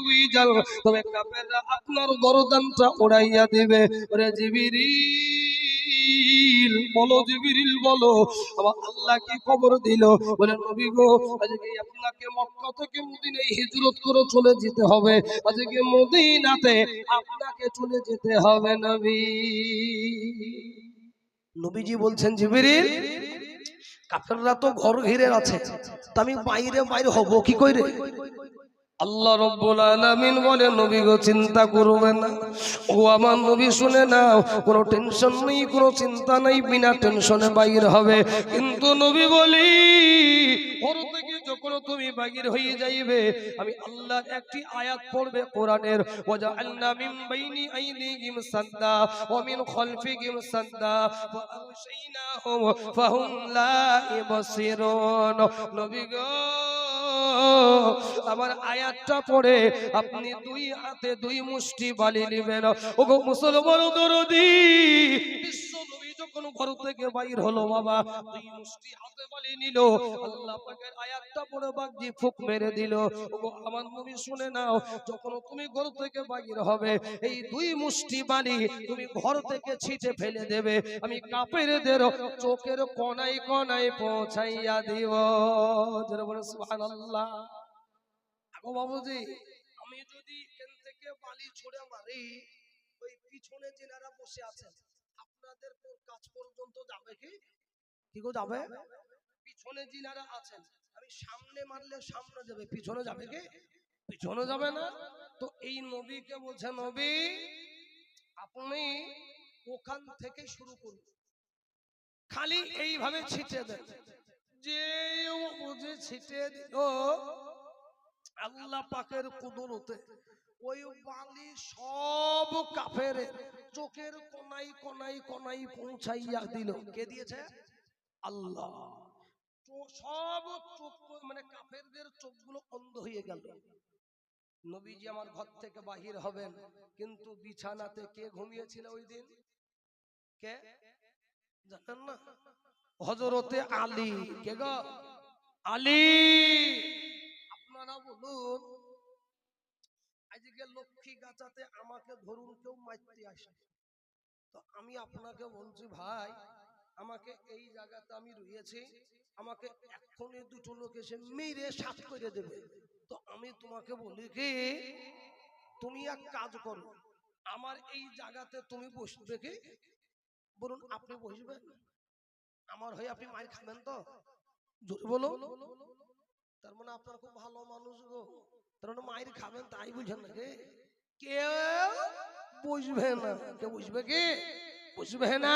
কেউই জানো তবে আপনার গরদানটা উড়াইয়া ওরে বলো জিবিরিল, বলো আল্লাহ কি খবর দিল? বলে, নবী গো, আজকে আপনাকে মক্কা থেকে মদিনায় হিজরত করে চলে যেতে হবে। আজকে মদিনাতে আপনাকে চলে যেতে হবে, নবী। নবীজি বলছেন, জিবিরিল, কাফেররা তো ঘর ঘিরে আছে। তা আমি বাইরে বাইরে হব কি কইরে আল্লাহ রব্বুল আলামিন বলে, নবী গো, চিন্তা করবে না। ও আমার নবী, শুনে নাও, কোনো টেনশন নেই, কোনো চিন্তা নেই, বিনা টেনশনে বাইর হবে। কিন্তু নবী বলি, ঘর থেকে যখন তুমি বাগির হয়ে যাইবে, আমি আল্লাহর একটি আয়াত পড়বে কোরআনের, ওয়াজআলনা মিন বাইনি আইদিহিম সাদ্দা, ওয়া মিন খালফিহিম সাদ্দা ফাআগশাইনাহুম ফাহুম লা ইবসিরুন। নবী গো আমার আয়াতটা পড়ে আপনি দুই হাতে দুই মুষ্টি বালি নেবেন। ওগো মুসলমান দরদি, বিশ্ব নবী যখন তুমি ঘর থেকে বাইর হবে, এই দুই মুষ্টি বালি তুমি ঘর থেকে ফেলে দেবে। আমি চোখের কোনায় কোনায় পৌঁছাইয়া দিব। বাবুজি আমি যদি এখান থেকে বালি মারি, ওই পিছনে বসে আছেন, আপনাদের কাছ পর্যন্ত যাবে কি? কি গো যাবে? পিছনে আছেন, আমি সামনে মারলে সামনে যাবে, পিছনে যাবে কি? পিছনে যাবে না? তো এই নবীকে বলছে, নবী, আপনি ওখান থেকে শুরু করুন। খালি এইভাবে ছিটে দেন। যে বুঝে ছিটে দিল আল্লাহ পাকের কুদরতে ওই বালি সব কাফের চোখের কোনাই কোনাই কোনাই পৌঁছাইয়া দিল। কে দিয়েছে? আল্লাহ। সব চোখ মানে কাফেরদের চোখগুলো অন্ধ হয়ে গেল। নবীজি আমার ঘর থেকে বাহির হবেন, কিন্তু বিছানাতে কে ঘুমিয়েছিল ওই দিন? কে? জানেন না? হজরতে আলী। কে গো? আলী! আপনারা বলুন আজকে লক্ষ্মী গাছাতে আমাকে ধরুন কেউ মারতে আসে। তো আমি আপনাকে বলছি ভাই, আমাকে এই জায়গাতে আমি রয়েছি, আমাকে এক্ষুনি দুটো লোক এসে মেরে সাত করে দেবে। তো আমি তোমাকে বলি কি, তুমি এক কাজ করো, আমার এই জায়গাতে তুমি বসবে কি? বলুন, আপনি বসবেন? আমার হয়ে আপনি মার খাবেন তো? বলো তার মানে আপনার খুব ভালো মানুষ গো। তার মানে মায়ের খাবেন তাই বুঝেন নাকি কেউ বুঝবে না। কেউ বুঝবে কি? বুঝবে না।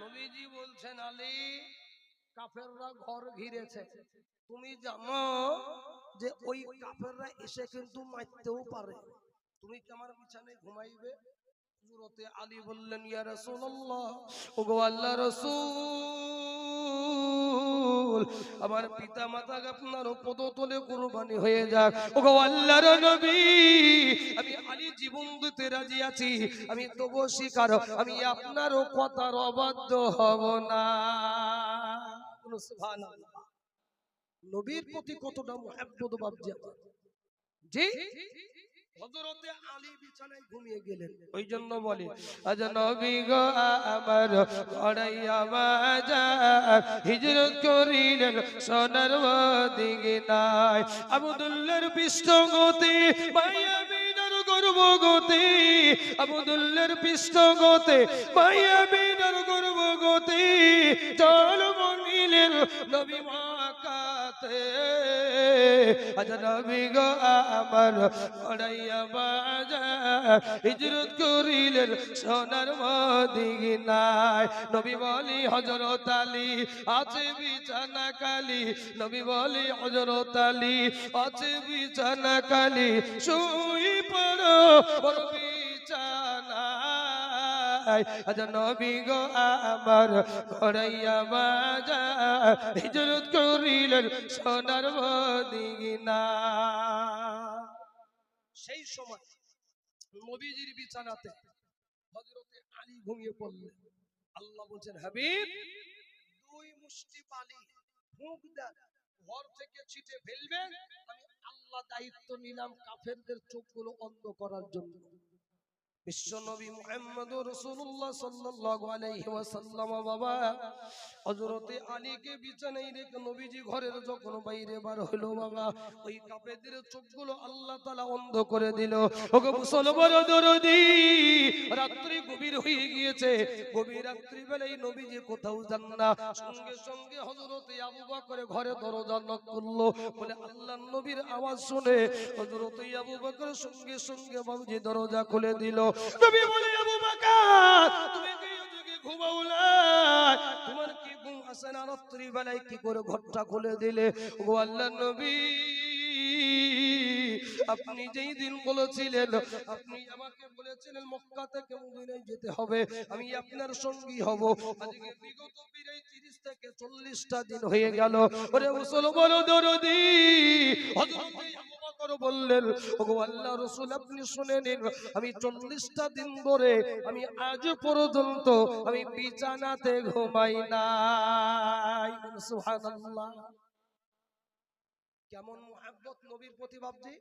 নবীজি বলছেন, আলী, কাফেররা ঘর ঘিরেছে। তুমি জানো যে ওই কাফেররা এসে কিন্তু মারতেও পারে। তুমি কি আমার বিছানায় ঘুমাইবে? হযরতে আলী বললেন, ইয়া রাসূলুল্লাহ ওগো আল্লাহ রাসূল, আমার পিতা মাতা আপনার পদতলে কুরবানি হয়ে যাক ওগো আল্লাহর নবী, আমি আলী জীবন দিতে রাজি আছি, আমি তবু স্বীকার আমি আপনার কথার অবাধ্য হব না সুবহানাল্লাহ। নবীর প্রতি কতটা মহাব্বত আমার। জি হযরতে আলী বিছানায় ঘুমিয়ে গেলেন। ওই জন্য বলে আজ নবী গো আমার গড়াইয়া বাজার হিজরত করিলেন সোনার দিকে নাই আবুদুল্লার পৃষ্ঠগতি মাইয়া বিনার গর্ভগতি। আবুদুল্লার পৃষ্ঠগতি মাইয়া বিনার গর্ভগতি। চল মনিলেন নবী মাকাতে নবী গো আমার গড়াইয়া বাজার হিজরত করিলেন সোনার মদিনায়। নবী বলি হজরত আলী, আছে বিছানা কালি নবী বলি হজরত আলী, আছে বিছানা কালি শুই পড়ো, ওর বিছানায় আজ নবী গো আমার ঘরাইয়া বাজার হিজরত করিলেন সোনার সেই সময় নবীজির বিছানাতে হযরতে আলী ঘুমিয়ে পড়লেন। আল্লাহ বলছেন, হাবিব, দুই মুষ্টি পানি ঘর থেকে ছিটে ফেলবেন আমি আল্লাহ দায়িত্ব নিলাম কাফেরদের চোখগুলো অন্ধ করার জন্য। বিশ্ব মুহাম্মদ রাসূলুল্লাহ সাল্লাল্লাহু আলাইহি ওয়াসাল্লাম বাবা হযরতে আলীকে বিছানায় রেখে নবীজি ঘরের যখন বাইরে বার হলো বাবা ওই কাফেরদের চোখগুলো আল্লাহ তাআলা অন্ধ করে দিল। ওগো মুসলমান দরদি রাত্রি গভীর হয়ে গিয়েছে। গভীর রাত্রি বেলায় নবীজি কোথাও যান না। সঙ্গে সঙ্গে হযরতে আবু বকর ঘরে দরজা নক করল। বলে আল্লাহর নবীর আওয়াজ শুনে হযরতে আবু বকর সঙ্গে সঙ্গে বাবুজি দরজা খুলে দিল। নবী বলে, আবু বকর, তুমি কি যুগে ঘুমাও না তোমার কি ঘুম আসে না রাত্রি বেলায় কি করে ঘরটা খুলে দিলে? ও আল্লাহর নবী, আপনি যেই দিন বলেছিলেন, আপনি আমাকে বলেছিলেন মক্কা থেকে মদিনায় যেতে হবে, আমি আপনার সঙ্গী হব। আজকে বিগত প্রায় 30 থেকে 40টা দিন হয়ে গেল। ওরে মুসলমান দরদি বকর বললেন আল্লাহ রাসূল আপনি শুনে নিন আমি 40টা দিন ধরে আমি আজ পর্যন্ত আমি বিছানাতে ঘুমাই নাই। কেমন মুহাব্বত নবীর প্রতি বাপজি?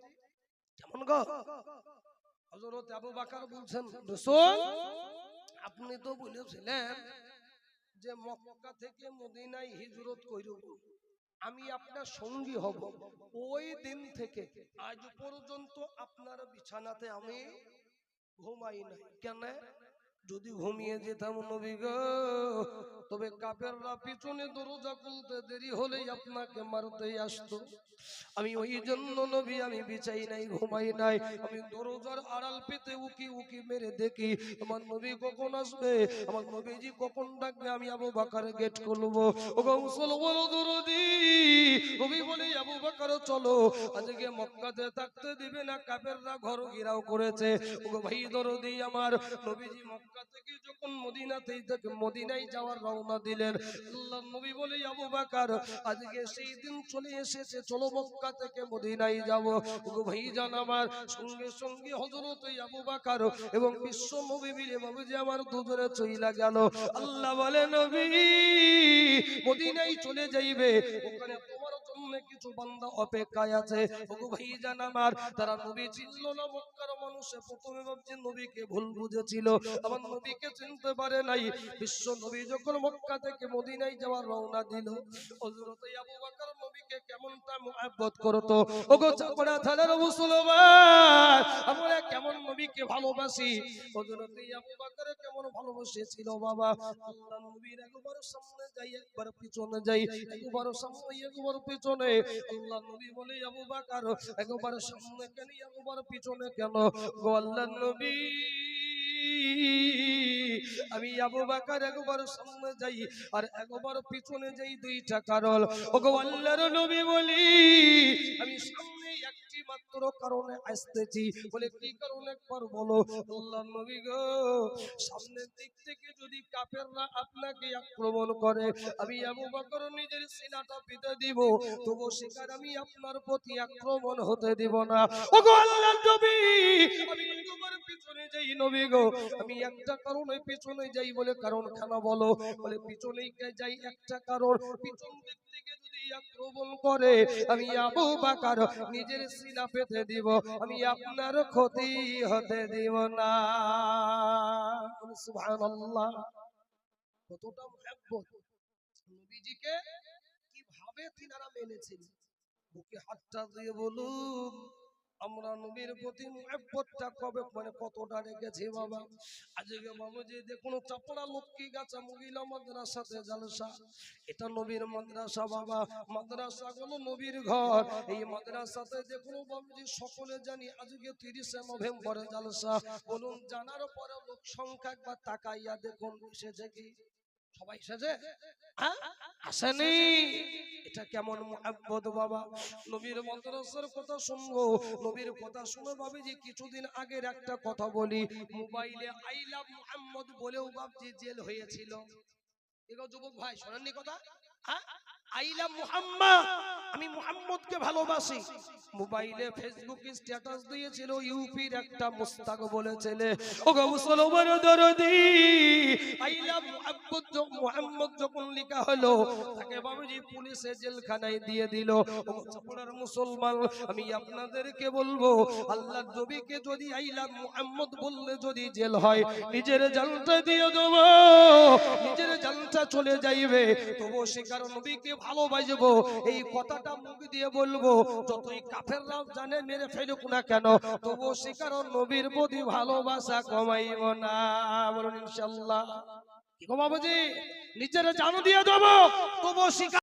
কেমন গো? হযরত আবু বকর বলছেন রাসূল আপনি তো বলেছিলেন যে মক্কা থেকে মদিনায় হিজরত করব আমি আপনার সঙ্গী হব। ওই দিন থেকে আজ পর্যন্ত আপনার বিছানাতে আমি ঘুমাই নাই। কেন? যদি ঘুমিয়ে যেতাম নবী গো, তবে কাপেররা পিছনে দরজা খুলতে দেরি হলেই আপনাকে মারতেই আসতো। আমি ওই জন্য নবী, আমি বিছাই নাই, ঘুমাই নাই, আমি দরজার আড়াল পেতে উকি উকি মেরে দেখি, আমার নবী কখন আসবে? আমার নবীজি কখন ডাকবে? আমি আবু বাকার গেট খুলবো। ও গো মুসলমান দরদি, নবী বলে, আবু বাকার, চলো। আজকে মক্কাতে থাকতে দিবে না, কাপেররা ঘর ঘেরাও করেছে। ও গো ভাই দরদি আমার, নবীজি মক্কা চলে চলো মক্কা বকর এবং বিশ্ব নবী মিলে বাবু যে আমার দুজনে চইলা গেল। আল্লাহ বলে, নবী, মদিনায় চলে যাইবে, ওখানে জন্য কিছু বান্দা অপেক্ষায় আছে। ওগো ভাই জান আমার, তারা নবী চিনল না মক্কার মানুষে, প্রথমে ভাবছে নবীকে ভুল বুঝেছিল। আমার নবীকে চিনতে পারে নাই। বিশ্ব নবী যখন মক্কা থেকে মদিনায় যাওয়ার রওনা দিল, হযরত আবু বকর নবীকে কেমনটা করতো? ওগো চাপড়া থানার মুসলমান আমরা কেমন নবীকে ভালোবাসি? হযরত আবু বকর কেমন ভালোবেসেছিল বাবা? আল্লাহ নবীর একবার সামনে যাই, একবার পিছনে যাই। একবার সামনে, একবার পিছনে। আল্লাহ নবী বলে আবু বকর একবার সামনে কেন একবার পিছনে কেন? গো আল্লাহ নবী আমি আবু বাকার একবার সামনে যাই আর একবার পিছনে যাই দুইটা কারণ ওগো আল্লাহর নবী বলি আমি সামনে মাত্র কারণে আসতেছি। বলে, কি কারণ বলো? সামনের দিক থেকে যদি আপনাকে আক্রমণ করে, আমি নিজের সিনাটা পিতে দিব। তবু সেখানে আমি আপনার প্রতি আক্রমণ হতে দিব না। পিছনে যাই নবী গো। আমি একটা কারণে পিছনে যাই বলে কারণ খানা বলো। বলে, পিছনেই কে যাই একটা কারণ। পিছন দিক থেকে আক্রমণ করে, আমি আবু বাকার নিজের সিনা পেতে দিব, আমি আপনার ক্ষতি হতে দিব না। সুবহানাল্লাহ। কীভাবে তিনারা মেনেছিলেন বুকে হাতটা দিয়ে বলুন। আমরা নবীর প্রতি মুহাব্বতটা কবে মানে কতটা রেখেছি বাবা? আজকে বাবু যে দেখুন চাপড়া লক্ষ্মী গাছা মহিলা মাদ্রাসাতে জালসা, এটা নবীর মাদ্রাসা বাবা। মাদ্রাসা গুলো নবীর ঘর। এই মাদ্রাসাতে দেখুন বাবুজি সকলে জানি আজকে তিরিশে নভেম্বরে জালসা। বলুন, জানার পরে লোক সংখ্যা একবার তাকাইয়া দেখুন, এসেছে কি? সবাই এসেছে? হ্যাঁ? আসেনি এটা কেমন মুহাব্বত বাবা? নবীর মাদ্রাসার কথা শুনব। নবীর কথা শুনে ভাবি যে কিছুদিন আগের একটা কথা বলি, মোবাইলে আই লাভ মুহাম্মদ বলেও যে জেল হয়েছিল। এগো যুবক ভাই, শোনেননি কথা? হ্যাঁ? আমি মুহাম্মদকে ভালোবাসি। মোবাইলে স্ট্যাটাস দিয়েছিল, ইউপির একটা মুস্তাক বলে ছেলে ও গো মুসলমান দরদি মুহাম্মদ মুহাম্মদ যখন লেখা হলো, তাকে বাবুজি পুলিশে জেলখানায় দিয়ে দিল। মুসলমান, আমি আপনাদেরকে বলব, আল্লাহ নবীকে যদি আইলা মুহাম্মদ বললে যদি জেল হয়, নিজের জানটা দিয়ে দেব। নিজের জানটা চলে যাইবে। তবু শিকার নবীকে ভালোবাসবো। এই কথাটা মুখ দিয়ে বলব, যতই কাফেররাও জানে মেরে ফেলুক না কেন, তবু শিকার নবীর প্রতি ভালোবাসা কমাইব না। বলুন ইনশাল্লাহ কি কমাবো জি নিজের জান দিয়ে দেবো, তবু শিকার